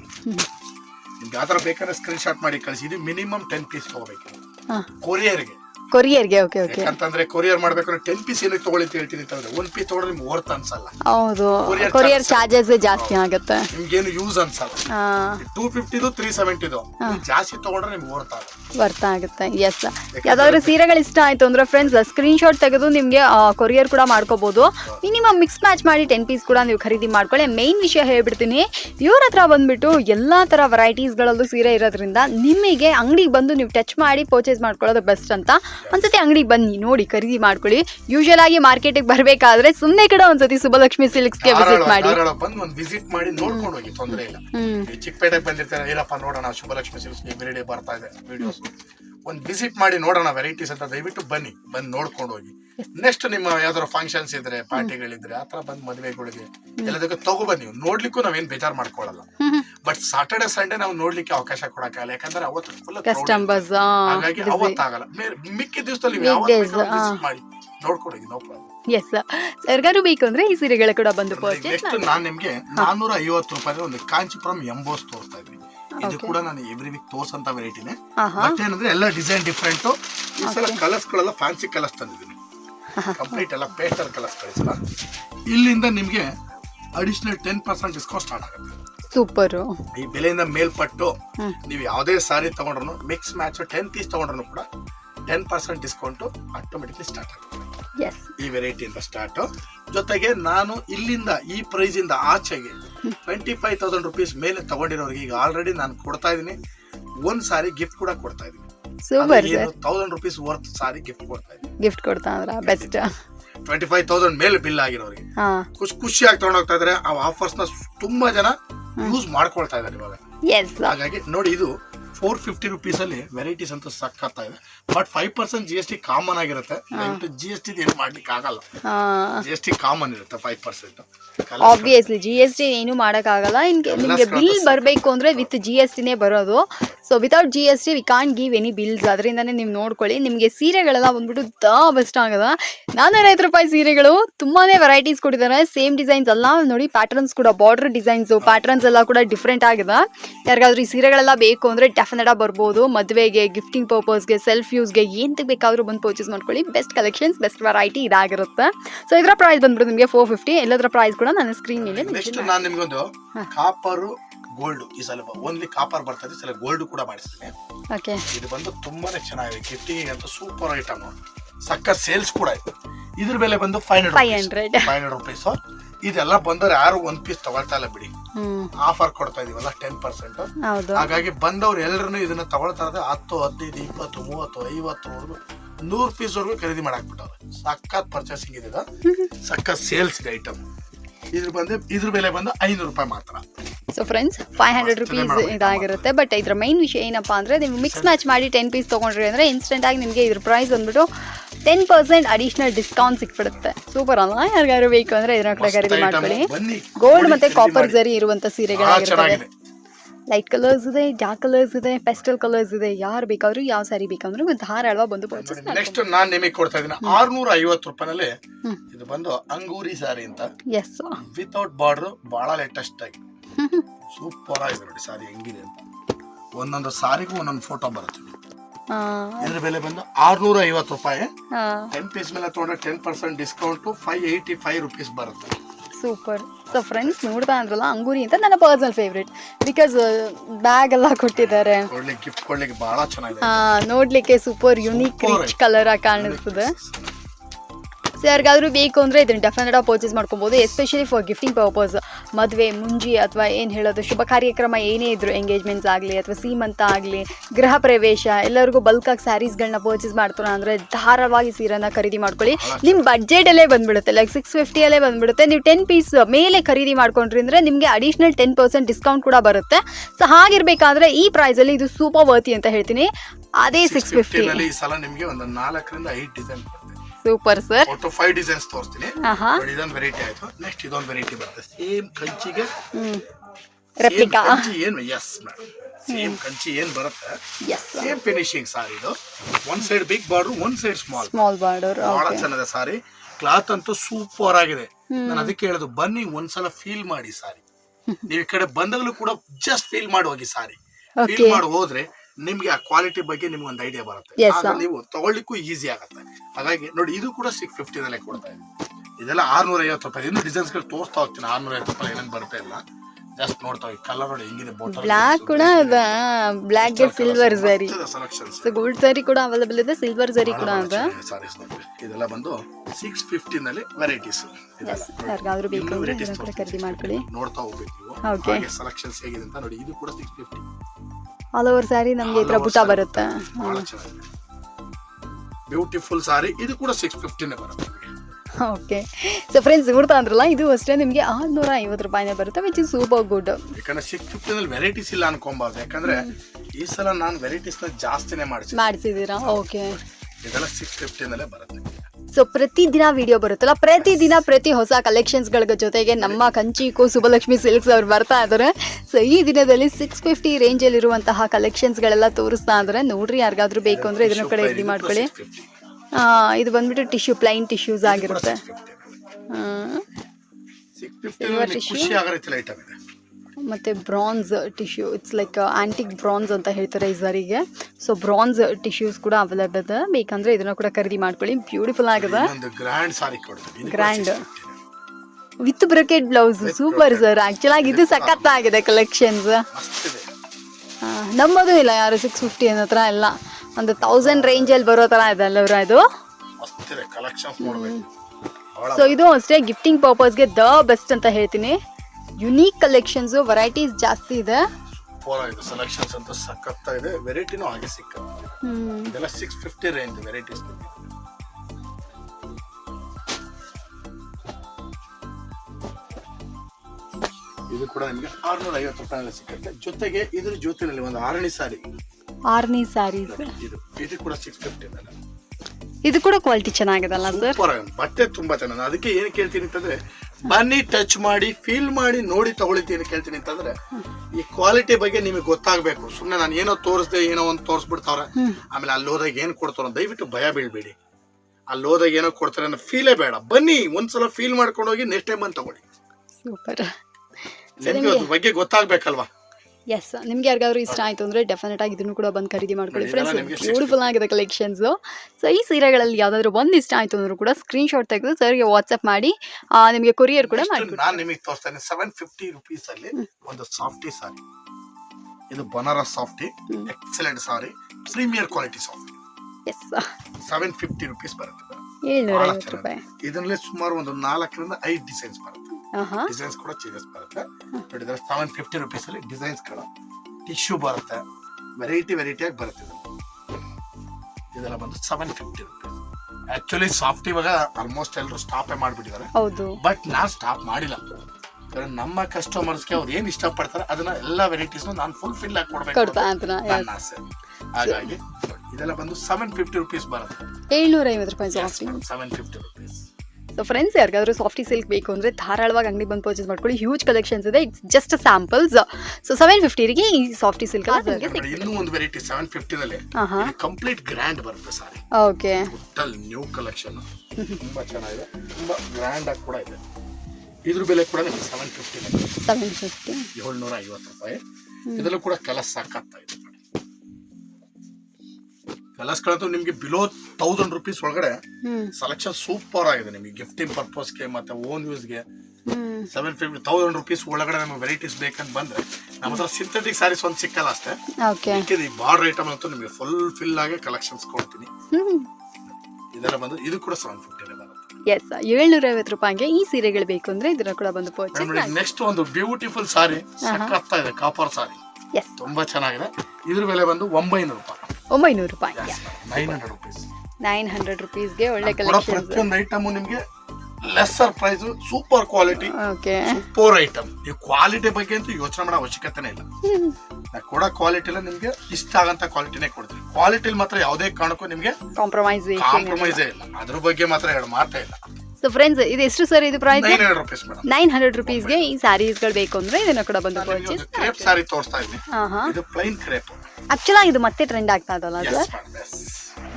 ನಿಮ್ಗೆ ಯಾವ ಥರ ಬೇಕಾದ್ರೆ ಸ್ಕ್ರೀನ್ ಶಾಟ್ ಮಾಡಿ ಕಳಿಸಿ. ಇದು ಮಿನಿಮಮ್ ಟೆನ್ ಪೀಸ್ ತಗೋಬೇಕು. ಕೊರಿಯರ್ಗೆ ಕೊರಿಯರ್ಗೆ ಓಕೆ ಓಕೆ ಅಂತಂದ್ರೆ ಕೊರಿಯರ್ ಮಾಡ್ಬೇಕಂದ್ರೆ ಟೆನ್ ಪೀಸ್ ಏನಕ್ಕೆ ತಗೊಳ್ಳಿ ಅಂತ ಹೇಳ್ತೀನಿ ಅಂತಂದ್ರೆ ಒಂದ್ ಪೀಸ್ ತಗೊಂಡ್ರೆ ನಿಮ್ಗೆ ವರ್ತ್ ಅನ್ಸಲ್ಲ. ಹೌದು. ಕೊರಿಯರ್ ಚಾರ್ಜಸ್ ಜಾಸ್ತಿ ಆಗುತ್ತೆ. ನಿಮ್ಗೇನು ಯೂಸ್ ಅನ್ಸಲ್ಲ. ಟೂ ಫಿಫ್ಟಿದು ತ್ರೀ ಸೆವೆಂಟಿದು ಜಾಸ್ತಿ ತಗೊಂಡ್ರೆ ನಿಮ್ಗೆ ವರ್ತ್ ಆಗುತ್ತೆ. ವರ್ತ ಆಗುತ್ತೆ. ಎಸ್ ಯಾವ್ದಾದ್ರು ಸೀರೆಗಳು ಇಷ್ಟ ಆಯ್ತು ಅಂದ್ರೆ ಫ್ರೆಂಡ್ಸ್ ಸ್ಕ್ರೀನ್ ಶಾಟ್ ತೆಗೆದು ನಿಮಗೆ ಕೊರಿಯರ್ ಕೂಡ ಮಾಡ್ಕೋಬಹುದು ಮಿನಿಮಮ್ ಮಿಕ್ಸ್ ಮ್ಯಾಚ್ ಮಾಡಿ ಟೆನ್ ಪೀಸ್ ಕೂಡ ನೀವು ಖರೀದಿ ಮಾಡ್ಕೊಳ್ಳಿ. ಮೇನ್ ವಿಷಯ ಹೇಳ್ಬಿಡ್ತೀನಿ ಇವ್ರ ಹತ್ರ ಬಂದ್ಬಿಟ್ಟು ಎಲ್ಲಾ ತರ ಗಳಲ್ಲೂ ಸೀರೆ ಇರೋದ್ರಿಂದ ನಿಮಗೆ ಅಂಗಡಿಗೆ ಬಂದು ನೀವು ಟಚ್ ಮಾಡಿ ಪರ್ಚೇಸ್ ಮಾಡ್ಕೊಳ್ಳೋದು ಬೆಸ್ಟ್ ಅಂತ. ಒಂದ್ಸತಿ ಅಂಗಡಿಗೆ ಬನ್ನಿ ನೋಡಿ ಖರೀದಿ ಮಾಡ್ಕೊಳ್ಳಿ. ಯೂಶಲ್ ಆಗಿ ಮಾರ್ಕೆಟಿಗೆ ಬರಬೇಕಾದ್ರೆ ಸುಮ್ಮನೆ ಕೂಡ ಒಂದ್ಸತಿ ಸುಬ್ಬಲಕ್ಷ್ಮಿ ಸಿಲ್ಕ್ಸ್ಗೆ ವಿಸಿಟ್ ಮಾಡಿ. ವಿಸಿಟ್ ಮಾಡಿ ನೋಡ್ಕೊಂಡು ಹೋಗಿ ತೊಂದರೆ ಇಲ್ಲ. ಹ್ಮ್. ಈ ಚಿಕ್ಕಪೇಟೆಗೆ ಬಂದಿರ್ತಾರೆ ನೋಡೋಣ ಶುಭಲಕ್ಷ್ಮಿ ಬರ್ತಾ ಇದೆ. ವಿಡಿಯೋಸ್ ಒಂದು ವಿಸಿಟ್ ಮಾಡಿ ನೋಡೋಣ ವೆರೈಟೀಸ್ ಅಂತ ದಯವಿಟ್ಟು ಬನ್ನಿ ಬಂದು ನೋಡ್ಕೊಂಡು ಹೋಗಿ. ನೆಕ್ಸ್ಟ್ ನಿಮ್ಮ ಯಾವ್ದಾದ್ರು ಫಂಕ್ಷನ್ಸ್ ಇದ್ರೆ ಪಾರ್ಟಿಗಳಿದ್ರೆ ಆ ಥರ ಬಂದು ಮದುವೆಗಳಿಗೆ ಎಲ್ಲದಕ್ಕೂ ತಗೊಬನ್ನಿ ನೀವು ನೋಡ್ಲಿಕ್ಕೂ ನಾವೇನ್ ಬೇಜಾರ್ ಮಾಡ್ಕೊಳ್ಳಲ್ಲ ಬಟ್ ಸಾಟರ್ಡೆ ಸಂಡೇ ನಾವು ನೋಡ್ಲಿಕ್ಕೆ ಅವಕಾಶ ಕೊಡಕ್ಕಾಗಲ್ಲ. ಯಾಕಂದ್ರೆ ಅವತ್ತು ಫುಲ್ ಕಸ್ಟಮರ್ಸ್ ಹಾಗಾಗಿ ಅವತ್ತಾಗಲ್ಲ. ದಿವಸದಲ್ಲಿ ವಿಸಿಟ್ ಮಾಡಿ ನೋಡ್ಕೊಂಡು ನೋ ಪ್ರಾಬ್ಲಮ್ ಎಸ್ ಯಾರಿಗಾರು ಬೇಕು ಅಂದ್ರೆ ಈ ಸೀರೆಗಳ ಕೂಡ ಬಂದು ಪರ್ಚೇಸ್ ನಾನ್ ನಿಮ್ಗೆ ನಾನೂರ ಐವತ್ತು ರೂಪಾಯಿ ಒಂದು ಕಾಂಚಿಪುರಂ ಎಂಬೋಸ್ ತೋರಿಸ್ತಾ ಇದು ಕೂಡ ನಾನು ಎವ್ರಿ ವೀಕ್ ತೋರ್ಸಂತ ವೆರೈಟಿನೇ ಬಟ್ ಏನಂದ್ರೆ ಎಲ್ಲ ಡಿಸೈನ್ ಡಿಫ್ರೆಂಟ್ ಈ ಸಲ ಕಲರ್ಸ್ ಗಳೆಲ್ಲ ಫ್ಯಾನ್ಸಿ ಕಲರ್ಸ್ ತಂದಿದ್ದೀನಿ. ಕಂಪ್ಲೀಟ್ ಎಲ್ಲ ಪೇಸ್ಟರ್ ಕಲರ್ಸ್ ಕಳಿಸಲ್ಲ ಇಲ್ಲಿಂದ ನಿಮ್ಗೆ additional ten percent discount start ಆಗುತ್ತೆ. ಸೂಪರ್ ಈ ಬೆಲೆಯಿಂದ ಮೇಲ್ಪಟ್ಟು ನೀವು ಯಾವುದೇ ಸಾರಿ ತಗೊಂಡ್ರು ಮಿಕ್ಸ್ ಮ್ಯಾಚ್ ಟೆನ್ ಪೀಸ್ ತಗೊಂಡ್ರು ಕೂಡ ten percent discount automatically start ಆಗುತ್ತೆ. ಈ ವೆರೈಟಿಯಿಂದ ಸ್ಟಾರ್ಟ್ ಜೊತೆಗೆ ನಾನು ಇಲ್ಲಿಂದ ಈ ಪ್ರೈಸ್ ಇಂದ ಆಚೆಗೆ ಟ್ವೆಂಟಿ ಫೈವ್ ತೌಸಂಡ್ ರುಪೀಸ್ ಮೇಲೆ ತಗೊಂಡಿರೋರಿಗೆ ಈಗ ಆಲ್ರೆಡಿ ನಾನು ಕೊಡ್ತಾ ಇದ್ದೀನಿ. ಒಂದ್ ಸಾರಿ ಗಿಫ್ಟ್ ಕೂಡ ಕೊಡ್ತಾ ಇದ್ದೀನಿ. Super thousand rupees worth sari gift ಕೊಡ್ತಾ ಇದ್ದೀನಿ. ಗಿಫ್ಟ್ ಕೊಡ್ತಾ ಅಂದ್ರ ಬೆಸ್ಟ್ ಟ್ವೆಂಟಿ ಫೈವ್ ತೌಸಂಡ್ ಮೇಲೆ ಬಿಲ್ ಆಗಿರೋರಿಗೆ. ಖುಷಿ ಖುಷಿಯಾಗಿ ತಗೊಂಡೋಗ್ತಾ ಇದ್ರೆ ಆ ಆಫರ್ಸ್ನ ತುಂಬಾ ಜನ ಯೂಸ್ ಮಾಡ್ಕೊಳ್ತಾ ಇದಾರೆ ಇವಾಗ. ಹಾಗಾಗಿ ನೋಡಿ ಇದು ಫೋರ್ ಫಿಫ್ಟಿ ರುಪೀಸ್ ಅಲ್ಲಿ ವೆರೈಟೀಸ್ ಅಂತ ಸಕ್ಕತ್ತಾ ಇದೆ. But five percent G S T common ಆಗಿರುತ್ತೆ. ಜಿ ಎಸ್ ಟಿ ಏನು ಮಾಡ್ಲಿಕ್ಕೆ ಆಗಲ್ಲ. ಜಿ ಎಸ್ ಟಿ ಕಾಮನ್ ಇರುತ್ತೆ five percent obviously G S T ಏನು ಮಾಡೋಕ್ಕಾಗಲ್ಲ ನಿಮಗೆ ಬಿಲ್ ಬರಬೇಕು ಅಂದರೆ ವಿತ್ ಜಿ ಎಸ್ ಟಿನೇ ಬರೋದು. So without G S T we can give any bills ಅದರಿಂದನೇ ನೀವು ನೋಡ್ಕೊಳ್ಳಿ. ನಿಮಗೆ ಸೀರೆಗಳೆಲ್ಲ ಬಂದ್ಬಿಟ್ಟು ದ ಬೆಸ್ಟ್ ಆಗದ. ಐದು ರೂಪಾಯಿ ಸೀರೆಗಳು ತುಂಬಾ ವೆರೈಟೀಸ್ ಕೊಟ್ಟಿದ್ದಾರೆ. ಸೇಮ್ ಡಿಸೈನ್ಸ್ ಎಲ್ಲ ನೋಡಿ ಪ್ಯಾಟರ್ನ್ಸ್ ಕೂಡ ಬಾರ್ಡರ್ ಡಿಸೈನ್ಸು ಪ್ಯಾಟರ್ನ್ಸ್ ಎಲ್ಲ ಕೂಡ ಡಿಫ್ರೆಂಟ್ ಆಗಿದೆ. ಯಾರಿಗಾದ್ರೂ ಈ ಸೀರೆಗಳೆಲ್ಲ ಬೇಕು ಅಂದರೆ ಡೆಫಿನೆಟ್ ಆಗಿ ಬರ್ಬೋದು ಮದುವೆಗೆ ಗಿಫ್ಟಿಂಗ್ ಪರ್ಪಸ್ಗೆ ಸೆಲ್ಫ್ ಯೂಸ್ಗೆ ಎಂತಕ್ಕೆ ಬೇಕಾದರೂ ಬಂದು ಪರ್ಚೇಸ್ ಮಾಡ್ಕೊಳ್ಳಿ. ಬೆಸ್ಟ್ ಕಲೆಕ್ಷನ್ಸ್ ಬೆಸ್ಟ್ ವೆರೈಟಿ ಇದಾಗಿರುತ್ತೆ. ಸೊ ಇದರ ಪ್ರೈಸ್ ಬಂದ್ಬಿಟ್ಟು ನಿಮಗೆ ಫೋರ್ ಫಿಫ್ಟಿ ಎಲ್ಲದರ ಪ್ರೈಸ್ ಕೂಡ ನನ್ನ ಸ್ಕ್ರೀನ್ ಮೇಲೆ ನೆಕ್ಸ್ಟ್ ನಾನು ನಿಮಗೊಂದು ಕಾಪರು ಗೋಲ್ಡ್ ಈ ಸಲ ಓನ್ಲಿ ಕಾಪರ್ ಬರ್ತದೆ ಸಲ ಗೋಲ್ಡ್ ಕೂಡ ಮಾಡಿಸ್ತೀನಿ. ಓಕೆ ಇದು ಬಂದು ತುಂಬಾನೇ ಚೆನ್ನಾಗಿದೆ. ಗಿಫ್ಟಿಂಗ್ ಅಂತ ಸೂಪರ್ ಐಟಮ್ ಸಕ್ಕ ಸೇಲ್ಸ್ ಕೂಡ ಇದೆ. ಇದ್ರ ಬೆಲೆ ಬಂದು five five hundred hundred five hundred rupees ಇದೆಲ್ಲ ಬಂದ್ರೆ ಯಾರು ಒಂದ್ ಪೀಸ್ ತಗೊಳ್ತಾ ಇಲ್ಲ ಬಿಡಿ. ಆಫರ್ ಕೊಡ್ತಾ ಇದೀವಲ್ಲ ಟೆನ್ ಪರ್ಸೆಂಟ್ ಹೌದು. ಹಾಗಾಗಿ ಬಂದವ್ರು ಎಲ್ಲರೂ ಇದನ್ನ ತಗೊಳ್ತಾರೆ ಹತ್ತು ಹದಿನೈದು ಇಪ್ಪತ್ತು ಮೂವತ್ತು ಐವತ್ತು ನೂರು ಪೀಸ್ ವರ್ಗು ಖರೀದಿ ಮಾಡಾಕ್ಬಿಟ್ಟವ್ರೆ. ಸಖತ್ ಪರ್ಚೇಸಿಂಗ್ ಇದೆ. ಸಖತ್ ಸೇಲ್ಸ್ ಇದೆ ಐಟಮ್ ಇದ್ರ ಬಂದು ಇದ್ರ ಬೆಲೆ ಬಂದು ಐನೂರು ರೂಪಾಯಿ ಮಾತ್ರ. So friends five hundred rupees. ಇದಾಗಿರುತ್ತೆ. ಬಟ್ ಇದ್ರ ಮೈನ್ ವಿಷಯ ಏನಪ್ಪಾ ಅಂದ್ರೆ ನೀವು ಮಿಕ್ಸ್ ಮ್ಯಾಚ್ ಮಾಡಿ ಟೆನ್ ಪೀಸ್ ತೊಗೊಂಡ್ರಿ ಅಂದ್ರೆ ಇನ್ಸ್ಟೆಂಟ್ ಆಗಿ ನಿಮಗೆ ಇದ್ರ ಪ್ರೈಸ್ ಬಂದ್ಬಿಟ್ಟು ಟೆನ್ ಪರ್ಸೆಂಟ್ ಅಡಿಷನಲ್ ಡಿಸ್ಕೌಂಟ್ ಸಿಕ್ಬಿಡುತ್ತೆ. ಸೂಪರ್ ಅಲ್ಲ ಯಾರಿಗಾರು ಬೇಕು ಅಂದ್ರೆ ಇದನ್ನ ಕೂಡ ಖರೀದಿ ಮಾಡ್ಕೊಳ್ಳಿ. ಗೋಲ್ಡ್ ಮತ್ತೆ ಕಾಪರ್. ಜರಿ ಇರುವಂತ ಬಹಳ ಸೀರೆಗಳಾಗಿರ್ತವೆ ಲೈಟ್ ಕಲರ್ಸ್ ಇದೆ ಡಾರ್ಕ್ ಕಲರ್ಸ್ ಇದೆ ಪೆಸ್ಟಲ್ ಕಲರ್ಸ್ ಇದೆ. ಯಾರು ಬೇಕಾದ್ರೂ ಯಾವ ಸಾರಿ ಬೇಕಂದ್ರೂ ಒಂದು ಧಾರಾಳ ಬಂದು ಪರ್ಚೇಸ್ ನೆಕ್ಸ್ಟ್ ನಾನು ನಿಮಗೆ ಕೊಡ್ತಾ ಇದ್ದೀನಿ. ಆರ್ನೂರ ಐವತ್ತು ರೂಪಾಯಿನಲ್ಲಿ ಇದು ಬಂದು ಅಂಗೂರಿ ಸಾರಿ ಅಂತ. ಎಸ್ ವಿತೌಟ್ ಬಾರ್ಡರ್ ಬಹಳ ಲೇಟೆಸ್ಟ್ ಆಗಿ. ಸೂಪರ್ ಆಗಿದೆ ನೋಡಿ ಸಾರಿ ಹೆಂಗಿದೆ ಅಂತ. ಒಂದೊಂದು ಸಾರಿಗೂ ಒಂದೊಂದು ಫೋಟೋ ಬರುತ್ತೆ ಇದ್ರ ಬೆಲೆ ಬಂದು ಆರ್ನೂರ ಐವತ್ತು ರೂಪಾಯಿ ಟೆನ್ ಪೀಸ್ ಮೇಲೆ ತಗೊಂಡ್ರೆ ten percent discount five eighty five rupees ಬರುತ್ತೆ. ಸೂಪರ್. ಸೊ ಫ್ರೆಂಡ್ಸ್ ನೋಡ್ತಾ ಅಂದ್ರಲ್ಲ ಅಂಗೂರಿ ಅಂತ ನನ್ನ ಪರ್ಸನಲ್ ಫೇವ್ರೇಟ್ ಬಿಕಾಸ್ ಬ್ಯಾಗ್ ಎಲ್ಲ ಕೊಟ್ಟಿದ್ದಾರೆ. ನೋಡ್ಲಿಕ್ಕೆ ಸೂಪರ್ ಯುನೀಕ್. ರಿಚ್ ಕಲರ್ ಆಗಿ ಕಾಣಿಸ್ತದೆ. ಸೊ ಯಾರಿಗಾದರೂ ಬೇಕು ಅಂದರೆ ಇದನ್ನು ಡೆಫಿನೆಟ್ ಆಗಿ ಪರ್ಚೇಸ್ ಮಾಡ್ಕೊಬೋದು ಎಸ್ಪೆಷಲಿ ಫಾರ್ ಗಿಫ್ಟಿಂಗ್ ಪರ್ಪಸ್ ಮದುವೆ, ಮುಂಜಿ ಅಥವಾ ಏನು ಹೇಳೋದು, ಶುಭ ಕಾರ್ಯಕ್ರಮ ಏನೇ ಇದ್ರು ಎಂಗೇಜ್ಮೆಂಟ್ಸ್ ಆಗಲಿ ಅಥವಾ ಸೀಮಂತ ಆಗಲಿ, ಗೃಹ ಪ್ರವೇಶ, ಎಲ್ಲರಿಗೂ ಬಲ್ಕಾಗಿ ಸ್ಯಾರೀಸ್ಗಳನ್ನ ಪರ್ಚೇಸ್ ಮಾಡ್ತಾರ ಅಂದರೆ ಧಾರವಾಗಿ ಸೀರೆನ ಖರೀದಿ ಮಾಡ್ಕೊಳ್ಳಿ. ನಿಮ್ಮ ಬಡ್ಜೆಟಲ್ಲೇ ಬಂದ್ಬಿಡುತ್ತೆ ಲೈಕ್ ಸಿಕ್ಸ್ ಫಿಫ್ಟಿಯಲ್ಲೇ ಬಂದ್ಬಿಡುತ್ತೆ. ನೀವು ಟೆನ್ ಪೀಸ್ ಮೇಲೆ ಖರೀದಿ ಮಾಡ್ಕೊಂಡ್ರಿ ಅಂದರೆ ನಿಮಗೆ ಅಡಿಷ್ನಲ್ ಟೆನ್ ಪರ್ಸೆಂಟ್ ಡಿಸ್ಕೌಂಟ್ ಕೂಡ ಬರುತ್ತೆ. ಸೊ ಹಾಗಿರಬೇಕಾದ್ರೆ ಈ ಪ್ರೈಸಲ್ಲಿ ಇದು ಸೂಪರ್ ವರ್ತಿ ಅಂತ ಹೇಳ್ತೀನಿ. ಅದೇ ಸಿಕ್ಸ್ ಫಿಫ್ಟಿ ಸಲ ನಿಮಗೆ ಒಂದು ನಾಲ್ಕರಿಂದ ಐದು ಡಿಸೈನ್ ಸೂಪರ್ ಸರ್ ಒಟ್ಟು ಫೈವ್ ಡಿಸೈನ್ಸ್ ತೋರಿಸ್ತೀನಿ. ಆಹಾ. ನೋಡಿ ಇದೊಂದು ವೆರೈಟಿ ಆಯ್ತು. ನೆಕ್ಸ್ಟ್ ಇದೊಂದು ವೆರೈಟಿ ಬರುತ್ತೆ ಸೇಮ್ ಕಂಚಿಗೆ ಹ್ಮ್. same ರೆಪ್ಲಿಕಾ ಕಂಚಿ ಏನು? ಎಸ್ ಮೇಡಮ್ ಸೇಮ್ ಕಂಚಿ ಏನ್ ಬರುತ್ತೆ? ಎಸ್ ಸೇಮ್ ಫಿನಿಶಿಂಗ್ ಸಾರಿ ಇದು. One side big border one side small small border ಬಹಳ ಓಕೆ ಚೆನ್ನಾಗಿದೆ ಸಾರಿ ಕ್ಲಾತ್ ಅಂತೂ ಸೂಪರ್ ಆಗಿದೆ. ನಾನು ಅದಕ್ಕೆ ಹೇಳುದು ಬನ್ನಿ ಒಂದ್ಸಲ ಫೀಲ್ ಮಾಡಿ ಸಾರಿ ನೀವು ಈ ಕಡೆ ಬಂದಾಗಲೂ ಕೂಡ ಜಸ್ಟ್ ಫೀಲ್ ಮಾಡಿ ಹೋಗಿ ಸಾರಿ ಫೀಲ್ Okay. ಮಾಡಿ ಹೋದ್ರೆ ನಿಮ್ಗೆ ಆ ಕ್ವಾಲಿಟಿ ಬಗ್ಗೆ ನಿಮ್ಗೆ ಒಂದು ಐಡಿಯಾ ಬರುತ್ತೆ. ಆಗ ನೀವು ತಗೊಳ್ಳಿಕ್ಕೂ ಈಸಿ ಆಗುತ್ತೆ. ಹಾಗಾಗಿ ನೋಡಿ ಇದು ಕೂಡ ಸಿಕ್ಸ್ ಫಿಫ್ಟಿನಲ್ಲೇ ಕೊಡ್ತಾ ಇದೆ ಇದೆಲ್ಲ ಆರ್ನೂರ ಐವತ್ತು ರೂಪಾಯಿ. ಇನ್ನು ಡಿಸೈನ್ಸ್ಗಳು ತೋರಿಸ್ತಾ ಹೋಗ್ತೀನಿ. ಆರ್ನೂರ ಐವತ್ತು ರೂಪಾಯಿ ಏನೇನು ಬರ್ತಾ ಇಲ್ಲ ಜಸ್ಟ್ ನೋಡ್ತಾ ಹೋಗಿ. ಕಲರ್ ನೋಡಿ ಹೆಂಗಿದೆ ಬೋಟಲ್ ಬ್ಲ್ಯಾಕ್ ಕೂಡ ಅದ. Black silver sari selections gold sari ಕೂಡ ಅವೈಲೇಬಲ್ ಇದೆ. ಸಿಲ್ವರ್ ಸರಿ ಕೂಡ ಅದ. ಸಾರೀಸ್ ನೋಡಿ ಇದೆಲ್ಲ ಬಂದು ಸಿಕ್ಸ್ ಫಿಫ್ಟಿನಲ್ಲಿ ವೆರೈಟೀಸ್ ಯಾರಿಗಾದ್ರೂ ಬೇಕು ವೆರೈಟೀಸ್ ಖರೀದಿ ಮಾಡ್ಕೊಳ್ಳಿ. ನೋಡ್ತಾ ಹೋಗ್ಬೇಕು ನೀವು. ಸೆಲೆಕ್ಷನ್ಸ್ ಹೇಗಿದೆ ಅಂತ ನೋಡಿ ಇದು ಕೂಡ six fifty all over sari ನಮಗೆ ಈ ಥರ ಬರುತ್ತೆ. ಬ್ಯೂಟಿಫುಲ್ ಸಾರಿ ಇದು ಕೂಡ ಸಿಕ್ಸ್ ಫಿಫ್ಟಿನೇ ಬರುತ್ತೆ. ಓಕೆ ಸೊ ಫ್ರೆಂಡ್ಸ್ ನೋಡ್ತಾ ಅಂದ್ರಲ್ಲ ಇದು ಅಷ್ಟೇ ನಿಮಗೆ ಆರ್ನೂರ ಐವತ್ತು ರೂಪಾಯಿನೇ ಬರುತ್ತೆ ವಿಚ್ ಇಸ್ ಸೂಪರ್ ಗುಡ್ ಯಾಕಂದ್ರೆ ಸಿಕ್ಸ್ ಫಿಫ್ಟಿನಲ್ಲಿ ವೆರೈಟೀಸ್ ಇಲ್ಲ ಅನ್ಕೊಂಬಾರ್ದು ಯಾಕಂದ್ರೆ ಈ ಸಲ ನಾನು ವೆರೈಟೀಸ್ನ ಜಾಸ್ತಿನೇ ಮಾಡಿಸಿ ಮಾಡಿಸಿದ್ದೀರಾ? ಓಕೆ ಇದೆಲ್ಲ ಸಿಕ್ಸ್ ಫಿಫ್ಟಿನಲ್ಲೇ ಬರುತ್ತೆ. ಸೊ ಪ್ರತಿದಿನ ವಿಡಿಯೋ ಬರುತ್ತಲ್ಲ? ಪ್ರತಿದಿನ ಪ್ರತಿ ಹೊಸ ಕಲೆಕ್ಷನ್ಸ್ಗಳ ಜೊತೆಗೆ ನಮ್ಮ ಕಂಚಿಕೋ ಸುಬಲಕ್ಷ್ಮಿ ಸಿಲ್ಕ್ಸ್ ಅವ್ರು ಬರ್ತಾ ಇದ್ದಾರೆ ಸೊ ಈ ದಿನದಲ್ಲಿ ಸಿಕ್ಸ್ ಫಿಫ್ಟಿ ರೇಂಜಲ್ಲಿರುವಂತಹ ಕಲೆಕ್ಷನ್ಸ್ಗಳೆಲ್ಲ ತೋರಿಸ್ತಾ ಇದ್ದಾರೆ ನೋಡ್ರಿ ಯಾರಿಗಾದ್ರೂ ಬೇಕು ಅಂದರೆ ಇದನ್ನ ಕಡೆ ಇದು ಮಾಡ್ಕೊಳ್ಳಿ. ಇದು ಬಂದ್ಬಿಟ್ಟು ಟಿಶ್ಯೂ ಪ್ಲೈನ್ ಟಿಶ್ಯೂಸ್ ಆಗಿರುತ್ತೆ. ಸಿಕ್ಸ್ ಮತ್ತು bronze tissue it's like antique bronze ಅಂತ ಹೇಳ್ತಾರೆ ಈ ಸರಿಗೆ. ಸೊ ಬ್ರಾನ್ಸ್ ಟಿಶ್ಯೂಸ್ ಕೂಡ ಅವೈಲೇಬಲ್ ಇದೆ ಬೇಕಂದ್ರೆ ಇದನ್ನು ಕೂಡ ಖರೀದಿ ಮಾಡ್ಕೊಳ್ಳಿ. ಬ್ಯೂಟಿಫುಲ್ ಆಗಿದೆ. Grand. With brocade blouse super sir actual ಆಗಿ ಇದು ಸಖತ್ತಾಗಿದೆ ಕಲೆಕ್ಷನ್ಸ್ ನಂಬೋದು ಇಲ್ಲ ಯಾರು ಸಿಕ್ಸ್ ಫಿಫ್ಟಿ ಅನ್ನೋ ಥರ ಎಲ್ಲ. ಒಂದು ತೌಸಂಡ್ ರೇಂಜಲ್ಲಿ ಬರೋ ಥರ ಇದೆ ಅಲ್ಲವ್ರ ಇದು? ಸೊ ಇದು. ಅಷ್ಟೇ ಗಿಫ್ಟಿಂಗ್ ಪರ್ಪಸ್ಗೆ ದ ಬೆಸ್ಟ್ ಅಂತ ಹೇಳ್ತೀನಿ. ಯುನೀಕ್ ಕಲೆಕ್ಷನ್ಸು ವೆರೈಟೀಸ್ ಜಾಸ್ತಿ ಇದೆ. ಸೂಪರ್ ಆಗಿದೆ ಸೆಲೆಕ್ಷನ್ಸ್ ಅಂತ ಸಖತ್ತಾಗಿದೆ. ವೆರೈಟಿನೂ ಹಾಗೆ ಸಿಕ್ಕತ್ತೆ. ಇದೆಲ್ಲ ಸಿಕ್ಸ್ ಫಿಫ್ಟಿ ರೇಂಜ್ ವೆರೈಟೀಸ್ ಇದು ಕೂಡ ನಿಮಗೆ ಆರ್ನೂರ ಐವತ್ತು ರೂಪಾಯಿ ಸಿಕ್ಕತ್ತೆ. ಜೊತೆಗೆ ಇದ್ರ ಜೊತೆನಲ್ಲಿ ಒಂದು ಆರಣಿ ಸಾರಿ. ಆರನೇ ಸಾರಿ ಇದು ಇದು ಕೂಡ ಸಿಕ್ಸ್ ಫಿಫ್ಟಿ ಇದು ಕೂಡ ಕ್ವಾಲಿಟಿ ಚೆನ್ನಾಗಿದಲ್ಲ ಸರ್? ಸೂಪರ್ ಆಗಿದೆ. ಬಟ್ಟೆ ತುಂಬಾ ಚೆನ್ನಾಗಿದೆ. ಅದಕ್ಕೆ ಏನು ಕೇಳ್ತೀನಿ ಅಂತಂದ್ರೆ ಬನ್ನಿ ಟಚ್ ಮಾಡಿ ಫೀಲ್ ಮಾಡಿ ನೋಡಿ ತಗೊಳಿತೀನಿ ಕೇಳ್ತೀನಿ ಅಂತಂದ್ರೆ ಈ ಕ್ವಾಲಿಟಿ ಬಗ್ಗೆ ನಿಮಗೆ ಗೊತ್ತಾಗ್ಬೇಕು. ಸುಮ್ಮನೆ ನಾನು ಏನೋ ತೋರಿಸ್ದೆ ಏನೋ ಒಂದು ತೋರಿಸ್ಬಿಡ್ತಾವ್ರೆ. ಆಮೇಲೆ ಅಲ್ಲಿ ಹೋದಾಗ ಏನ್ ಕೊಡ್ತಾರ ದಯವಿಟ್ಟು ಭಯ ಬೀಳ್ಬೇಡಿ. ಅಲ್ಲಿ ಹೋದಾಗ ಏನೋ ಕೊಡ್ತಾರೆ ಅನ್ನೋ ಫೀಲೇ ಬೇಡ. ಬನ್ನಿ ಒಂದ್ಸಲ ಫೀಲ್ ಮಾಡ್ಕೊಂಡು ಹೋಗಿ ನೆಕ್ಸ್ಟ್ ಟೈಮ್ ಬಂದು ತಗೊಳ್ಳಿ. ನಿಮ್ಗೆ ಅದ್ರ ಬಗ್ಗೆ ಗೊತ್ತಾಗ್ಬೇಕಲ್ವಾ? ಎಸ್ ನಿಮ್ಗೆ ಯಾರಿಗಾದ್ರೂ ಇಷ್ಟ ಆಯ್ತು ಅಂದ್ರೆ ಡೆಫಿನೆಟ್ ಆಗಿ ಇದನ್ನು ಕೂಡ ಬಂದು ಖರೀದಿ ಮಾಡ್ಕೊಳ್ಳಿ. ಫ್ರೆಂಡ್ಸ್ ಬ್ಯೂಟಿಫುಲ್ ಆಗಿದೆ ಕಲೆಕ್ಷನ್ಸ್ ಸೊ ಈ ಸೀರೆಗಳಲ್ಲಿ ಯಾವ್ದಾದ್ರು ಒಂದು ಇಷ್ಟ ಆಯ್ತು ಅಂದ್ರೂ ಕೂಡ ಸ್ಕ್ರೀನ್ ಶಾಟ್ ತೆಗೆದು ಸರ್ಗೆ ವಾಟ್ಸ್ಆಪ್ ಮಾಡಿ. ನಿಮಗೆ ಕೊರಿಯರ್ ಕೂಡ ಮಾಡಿ ನಾನು ನಿಮಗೆ ತೋರಿಸ್ತೇನೆ. ಸೆವೆನ್ ಫಿಫ್ಟಿ ರುಪೀಸ್ ಅಲ್ಲಿ ಒಂದು ಸಾಫ್ಟಿ ಸಾರಿ. ಇದು Banaras softy. Excellent sari. Premier quality softy is seven fifty rupees ಬರುತ್ತೆ. ಏಳ್ನೂರ ಐವತ್ತು ರೂಪಾಯಿ. ಇದರಲ್ಲಿ ಸುಮಾರು ಒಂದು ನಾಲ್ಕರಿಂದ ಐದು ಡಿಸೈನ್ಸ್ ಬರುತ್ತೆ. ಡಿಸೈನ್ಸ್ ಕೂಡ ಚೇಂಜಸ್ ಬರುತ್ತೆ. ನೋಡಿದ್ರೆ ಸೆವೆನ್ ಫಿಫ್ಟಿ ರುಪೀಸ್ ಅಲ್ಲಿ ಡಿಸೈನ್ಸ್ಗಳ ಟಿಶ್ಯೂ ಬರುತ್ತೆ. ವೆರೈಟಿ ವೆರೈಟಿಯಾಗಿ ಬರುತ್ತೆ ಇದು. ಇದೆಲ್ಲ ಬಂದು seven fifty rupees actually soft ಇವಾಗ ಆಲ್ಮೋಸ್ಟ್ ಎಲ್ಲರೂ ಸ್ಟಾಪೇ ಮಾಡಿಬಿಟ್ಟಿದ್ದಾರೆ. ಹೌದು. ಬಟ್ ನಾನು ಸ್ಟಾಪ್ ಮಾಡಿಲ್ಲ. ನಮ್ಮ ಕಸ್ಟಮರ್ಸ್ಗೆ ಅವ್ರು ಏನ್ ಇಷ್ಟಪಡ್ತಾರೆ ಅದನ್ನ ಎಲ್ಲ ವೆರೈಟೀಸ್ ನಾನು ಫುಲ್ಫಿಲ್ ಆಗಿ ಕೊಡ್ಬೇಕು ನನ್ನ ಆಸೆ. ಹಾಗಾಗಿ ಇದೆಲ್ಲ ಬಂದು ಸೆವೆನ್ ಫಿಫ್ಟಿ ರುಪೀಸ್ ಬರುತ್ತೆ. ಏಳ್ನೂರ ಐವತ್ತು ರೂಪಾಯಿ seven fifty rupees so friends ಯಾರಿಗಾದ್ರೂ ಸಾಫ್ಟಿ ಸಿಲ್ಕ್ ಬೇಕು ಅಂದರೆ ಧಾರಾಳವಾಗಿ ಅಂಗಡಿ ಬಂದು ಪರ್ಚೇಸ್ ಮಾಡ್ಕೊಳ್ಳಿ. ಹ್ಯೂಜ್ ಕಲೆಕ್ಷನ್ಸ್ ಇದೆ. It's just samples so seven ಫಿಫ್ಟಿಗೆ ಈ ಸಾಫ್ಟಿ ಸಿಲ್ಕ್ ಇನ್ನೂ ಒಂದು ವೆರೈಟಿ ಸೆವೆನ್ ಫಿಫ್ಟಿನಲ್ಲಿ ಕಂಪ್ಲೀಟ್ ಗ್ರ್ಯಾಂಡ್ ಬರುತ್ತೆ sari. Okay total new collection ತುಂಬಾ ಚೆನ್ನಾಗಿದೆ. ತುಂಬಾ ಗ್ರ್ಯಾಂಡ್ ಆಗಿ ಕೂಡ ಇದೆ. ಇದ್ರ ಬೆಲೆ ಕೂಡ ನಿಮಗೆ ಸೆವೆನ್ ಫಿಫ್ಟಿ ಸೆವೆನ್ ಫಿಫ್ಟಿ ಏಳ್ನೂರ ಐವತ್ತು ರೂಪಾಯಿ. ಇದರಲ್ಲೂ ಕೂಡ ಕೆಲಸ ಸಾಕಾಗ್ತಾ ಇದೆ. ಕಲರ್ಸ್ಗಳಂತೂ ನಿಮಗೆ ಬಿಲೋ ತೌಸಂಡ್ ರುಪೀಸ್ ಒಳಗಡೆ ಸೆಲೆಕ್ಷನ್ ಸೂಪರ್ ಆಗಿದೆ ನಿಮಗೆ ಗಿಫ್ಟಿಂಗ್ ಪರ್ಪಸ್ಗೆ ಮತ್ತೆ ಓನ್ ಯೂಸ್ಗೆ ಗೆ. ಸೆವೆನ್ ಫಿಫ್ಟಿ ತೌಸಂಡ್ ರುಪೀಸ್ ಒಳಗಡೆ ನಮಗೆ ವೆರೈಟೀಸ್ ಬೇಕಂತ ಬಂದ್ರೆ ನಮ್ಮ ಹತ್ರ ಸಿಂಥೆಟಿಕ್ ಸ್ಯಾರೀಸ್ ಒಂದು ಸಿಕ್ಕಲ್ಲ ಅಷ್ಟೇ. ಈ ಬಾರ್ಡರ್ ಐಟಮ್ ಅಂತೂ ನಿಮಗೆ ಫುಲ್ ಫಿಲ್ ಆಗಿ ಕಲೆಕ್ಷನ್ಸ್ ಕೊಡ್ತೀನಿ. ಇದೆಲ್ಲ ಬಂದು ಇದು ಕೂಡ ಸೆವೆನ್ ಫಿಫ್ಟಿ ಎಸ್ ಏಳ್ನೂರ ಐವತ್ತು ರೂಪಾಯಿಗೆ ಈ ಸೀರೆಗಳು ಬೇಕು ಅಂದ್ರೆ ಇದನ್ನ ಕೂಡ ಬಂದು ಪರ್ಚೇಸ್ ನೆಕ್ಸ್ಟ್ ಒಂದು ಬ್ಯೂಟಿಫುಲ್ ಸಾರಿ ಸಖತ್ತ ಇದೆ ಕಾಪರ್ ಸಾರಿ ತುಂಬಾ ಚೆನ್ನಾಗಿದೆ. ಇದ್ರ ಬೆಲೆ ಬಂದು ಒಂಬೈನೂರು ರೂಪಾಯಿ. ಒಂಬೈನೂರು ರೂಪಾಯಿ. Nine hundred rupees nine hundred ರುಪೀಸ್ಗೆ ಒಳ್ಳೆ ಕಲೆಕ್ಷನ್ ಪ್ರತಿಯೊಂದು ಐಟಮ್ ನಿಮ್ಗೆ lesser price super quality okay super item ಈ ಕ್ವಾಲಿಟಿ ಬಗ್ಗೆ ಅಂತೂ ಯೋಚನೆ ಮಾಡೋ ಅವಶ್ಯಕತೆನೇ ಇಲ್ಲ. ನಾ ಕೊಡೋ ಕ್ವಾಲಿಟಿ ಎಲ್ಲ ನಿಮ್ಗೆ ಇಷ್ಟ ಆಗಂತ ಕ್ವಾಲಿಟಿನೇ ಕೊಡ್ತೀವಿ ಕ್ವಾಲಿಟಿಲಿ ಮಾತ್ರ ಯಾವುದೇ ಕಾರಣಕ್ಕೂ ನಿಮಗೆ ಕಾಂಪ್ರಮೈಸ್ ಕಾಂಪ್ರಮೈಸೇ ಇಲ್ಲ. ಅದ್ರ ಬಗ್ಗೆ ಮಾತ್ರ ಎರಡು ಮಾತೇ ಇಲ್ಲ. ಸೊ ಫ್ರೆಂಡ್ಸ್ ಇದು ಎಷ್ಟು ಸರ್ ಇದು ಪ್ರೈಸ್ ನೈನ್ ಹಂಡ್ರೆಡ್ ರುಪೀಸ್ಗೆ ಈ ಸ್ಯಾರೀಸ್ಗಳು ಬೇಕು ಅಂದ್ರೆ ಇದನ್ನ ಕೂಡ ಬಂದು ಪರ್ಚೇಸ್ ಕ್ರೇಪ್ ಸಾರಿ ತೋರಿಸ್ತಾ ಇದ್ದೀನಿ. ಇದು ಪ್ಲೈನ್ ಕ್ರೇಪ್ ಆಕ್ಚುಲಿ ಇದು ಮತ್ತೆ ಟ್ರೆಂಡ್ ಆಗ್ತಾ ಇದಲ್ಲ ಅದು?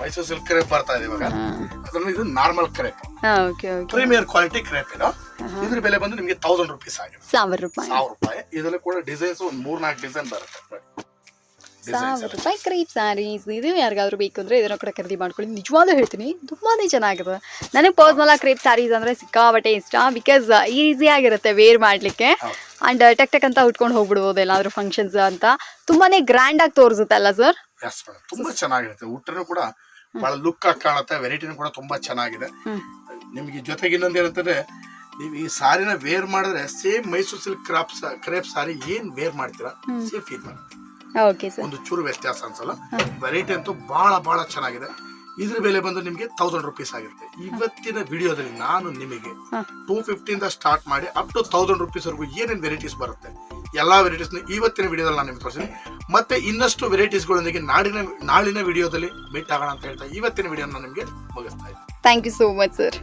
ಮೈಸೂರು ಸಿಲ್ಕ್ ಕ್ರೇಪ್ ಬರ್ತಾ ಇದೆ ಇವಾಗ. ಅದನ್ನ ಇದು normal crepe okay okay premier quality crepe ಇದು. ಇದರ ಬೆಲೆ ಬಂದು ನಿಮಗೆ ತೌಸಂಡ್ ರುಪೀಸ್ ಆಗಿದೆ. ಸಾವಿರ ರೂಪಾಯಿ. ಸಾವಿರ ರೂಪಾಯಿ. ಇದರಲ್ಲಿ ಕೂಡ ಡಿಸೈನ್ಸ್ ಒಂದು ಮೂರ್ ನಾಲ್ಕು ಡಿಸೈನ್ ಬರುತ್ತೆ. ಸಾವಿರ ರೂಪಾಯಿ ಕ್ರೀಪ್ ಸ್ಯಾರೀಸ್ ಇದು ಯಾರಿಗಾದ್ರೂ ಬೇಕು ಅಂದ್ರೆ ಇದನ್ನ ಕೂಡ ಖರೀದಿ ಮಾಡ್ಕೊಳ್ಳಿ. ನಿಜವಾಗ್ಲೂ ಹೇಳ್ತೀನಿ ತುಂಬಾನೇ ಚೆನ್ನಾಗಿದೆ. ನನಗೆ ಪರ್ಸ್ನಲ್ ಆಗಿ ಕ್ರೀಪ್ ಸ್ಯಾರೀಸ್ ಅಂದ್ರೆ ಸಿಕ್ಕಾಬಟ್ಟೆ ಇಷ್ಟ ಬಿಕಾಸ್ ಈಸಿ ಆಗಿರುತ್ತೆ ವೇರ್ ಮಾಡ್ಲಿಕ್ಕೆ. ಆ್ಯಂಡ್ ಅಂಡ್ ಟಕ್ ಟಕ್ ಅಂತ ಉಟ್ಕೊಂಡು ಹೋಗ್ಬಿಡ್ಬೋದು ಎಲ್ಲಾದ್ರೂ ಫಂಕ್ಷನ್ಸ್ ಅಂತ. ತುಂಬಾನೇ ಗ್ರ್ಯಾಂಡ್ ಆಗಿ ತೋರಿಸುತ್ತೆ ಅಲ್ಲ ಸರ್ ತುಂಬಾ ಚೆನ್ನಾಗಿರುತ್ತೆ. ಉಟ್ಟರೂ ಕೂಡ ಬಹಳ ಲುಕ್ ಆಗಿ ಕಾಣುತ್ತೆ ವೆರೈಟಿನೂ ಕೂಡ ತುಂಬಾ ಚೆನ್ನಾಗಿದೆ. ನಿಮಗೆ ಜೊತೆಗೆ ಇನ್ನೊಂದು ಏನಂತಂದ್ರೆ ನೀವು ಈ ಸಾರಿನ ವೇರ್ ಮಾಡಿದ್ರೆ same Mysore silk crop crepe sari ಏನ್ ವೇರ್ ಮಾಡ್ತೀರಾ ಸೇಫ್ ಫೀಲ್ ಮಾಡಿ ಓಕೆ ಸರ್ ಒಂದು ಚೂರು ವ್ಯತ್ಯಾಸ ಅನ್ಸಲ್ಲ? ವೆರೈಟಿ ಅಂತೂ ಬಹಳ ಬಹಳ ಚೆನ್ನಾಗಿದೆ. ಇದ್ರ ಬೆಲೆ ಬಂದು ನಿಮಗೆ ತೌಸಂಡ್ ರುಪೀಸ್ ಆಗಿರುತ್ತೆ. ಇವತ್ತಿನ ವಿಡಿಯೋದಲ್ಲಿ ನಾನು ನಿಮಗೆ ಟೂ ಫಿಫ್ಟಿಯಿಂದ ಸ್ಟಾರ್ಟ್ ಮಾಡಿ ಅಪ್ ಟು ತೌಸಂಡ್ ರುಪೀಸ್ ವರೆಗೂ ಏನೇನು ವೆರೈಟೀಸ್ ಬರುತ್ತೆ ಎಲ್ಲಾ ವೆರೈಟೀಸ್ನ ಇವತ್ತಿನ ವಿಡಿಯೋದಲ್ಲಿ ನಾನು ನಿಮ್ಗೆ ತೋರಿಸ್ತೀನಿ ಮತ್ತೆ ಇನ್ನಷ್ಟು ವೆರೈಟೀಸ್ಗಳೊಂದಿಗೆ ನಾಡಿನ ನಾಳಿನ ವಿಡಿಯೋದಲ್ಲಿ ಮೀಟ್ ಆಗೋಣ ಅಂತ ಹೇಳ್ತಾ ಇವತ್ತಿನ ವಿಡಿಯೋನ ನಿಮಗೆ ಮುಗಿಸ್ತಾ ಇದ್ದೀನಿ. Thank you so much sir